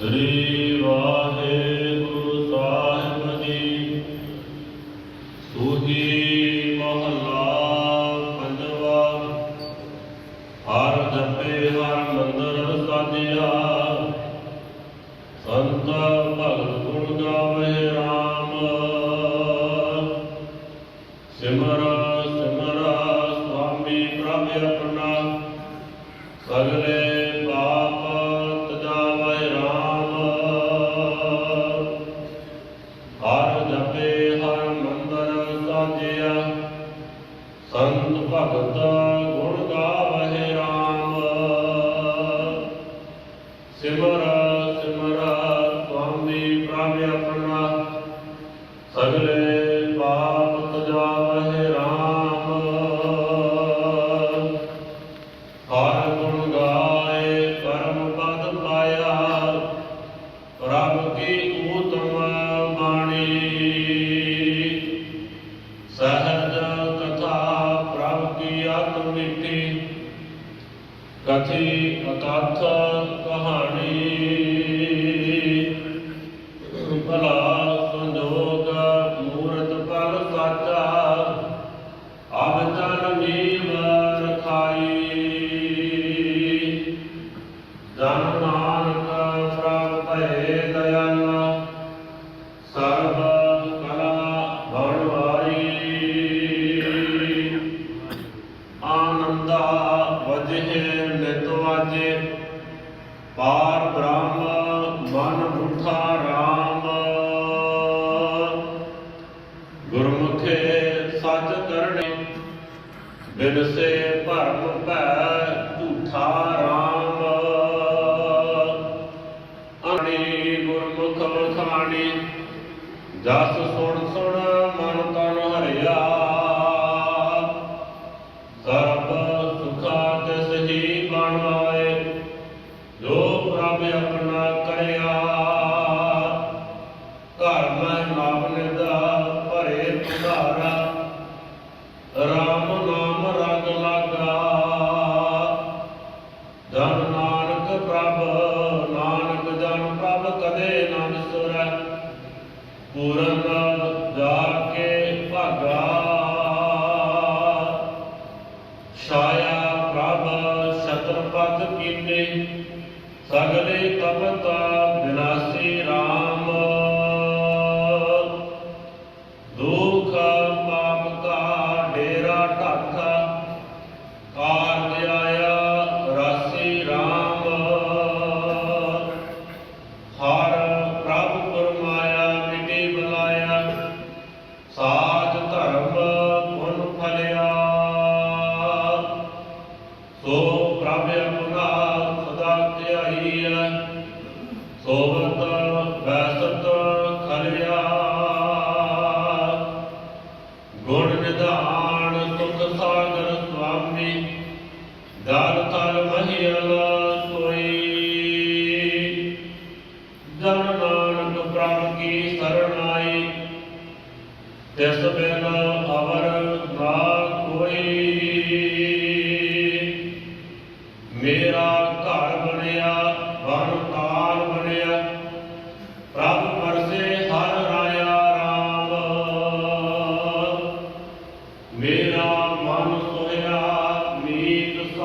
ਸ੍ਰੀ ਵਾਹਿਗੁਰੂ ਸਾਹਿਬ ਜੀ। ਸੂਹੀ ਮਹਲਾ ਪੰਜਵਾ। ਹਰ ਜਪੇ ਹਰ ਮੰਦਰ ਸਾਜਿਆ। ਸੰਤ ਭਗਤ ਗੁਣ ਗਾਵੇ RAM ਸਿਮਰ ਸਿਮਰ ਸੁਆਮੀ ਪ੍ਰਭ ਆਪਣਾ। ਸਗਲੇ ਹਰ ਹਰ ਮੰਦਰ ਸਾਜਿਆ ਸੰਤ ਭਗਤ ਗੁਣ ਗਾਵੇ RAM ਸਿਮਰ ਸਹਜ ਕਥਾ ਪ੍ਰਭ ਕੀ ਅਤ ਕਥੀ ਅਕਥ ਕਹਾਣੀ ਪਾਰ ਬ੍ਰਹਮ, ਮਨ ਮੁਠਾ RAM ਗੁਰਮੁਖੇ ਸੱਚ ਕਰਨੇ ਬਿਨ ਸੇ ਭਰਮ ਭੈ ਝੂਠਾ RAM ਅਣੀ ਗੁਰਮੁਖ ਵਖਾਣੀ ਜਸ ਸੁਣ ਸੁਣ ਮਨ ਤਨ ਪ੍ਰਭ ਆਪਣਾ ਕਰਿਆ। ਸਗਲੇ ਤਪਤ ਬਿਨਾਸੀ RAM ਦੁਖ ਪਾਪ ਕਾ ਡੇਰਾ ਢਾਕਾ, ਕਾਰਜ ਆਇਆ ਰਾਸੀ RAM ਹਰ ਪ੍ਰਭ ਪਰਮਾਇਆ ਮਿਟੇ ਬਲਾਇਆ ਸਾਜ ਧਰਮ ਪੁਨ ਫਲਿਆ। ਸੋ ਪ੍ਰਭ ਗੁਣ ਨਿਧਾਨ ਸੁਖ ਸਾਗਰ ਸੁਆਮੀ ਦਲ ਤਲ ਮਹੀਲ ਸੋਈ। ਜਨ ਨਾਨਕ ਪ੍ਰਭ ਕੀ ਸਰਣਾਈ ਤਿਸ ਬਿਨ ਅਵਰ ਨਾ ਕੋਈ। ਮੇਰਾ ਘਰ ਬਣਿਆ ਵਨ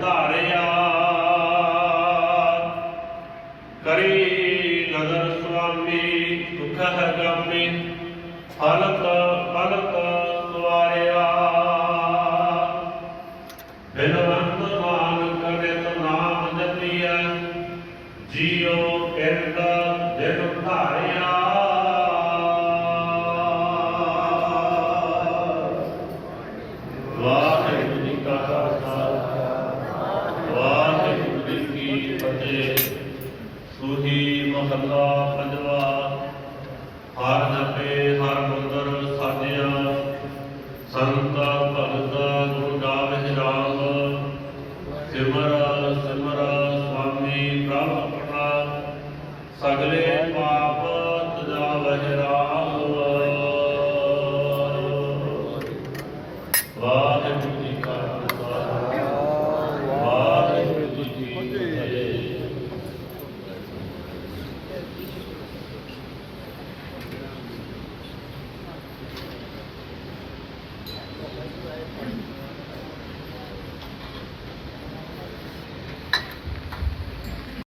ਜਿਨ ਧਾਰਿਆ। ਕਰੀ ਨਦਰ ਸੁਆਮੀ ਸੁਖ ਹੈ ਗਾਮੀ ਹਲਤ ਸੁਹੀ ਮਹੱਲਾ ਪੰਜਵਾ। ਹਰ ਜਪੇ, ਹਰ ਮੰਦਰ ਸਾਜਿਆ। ਸੰਤਾ ਭਗਤਾ ਗੁਰੂ ਨਾਨਕ ਰਾਮ। ਸਿਮਰ ਸਿਮਰ ਸੁਆਮੀ ਪ੍ਰਭ ਆਪਣਾ। ਸਗਲੇ ਪਾਪ ਤਜਾ ਵਹਿ ਰਾਮ। ਵਾਹਿਗੁਰੂ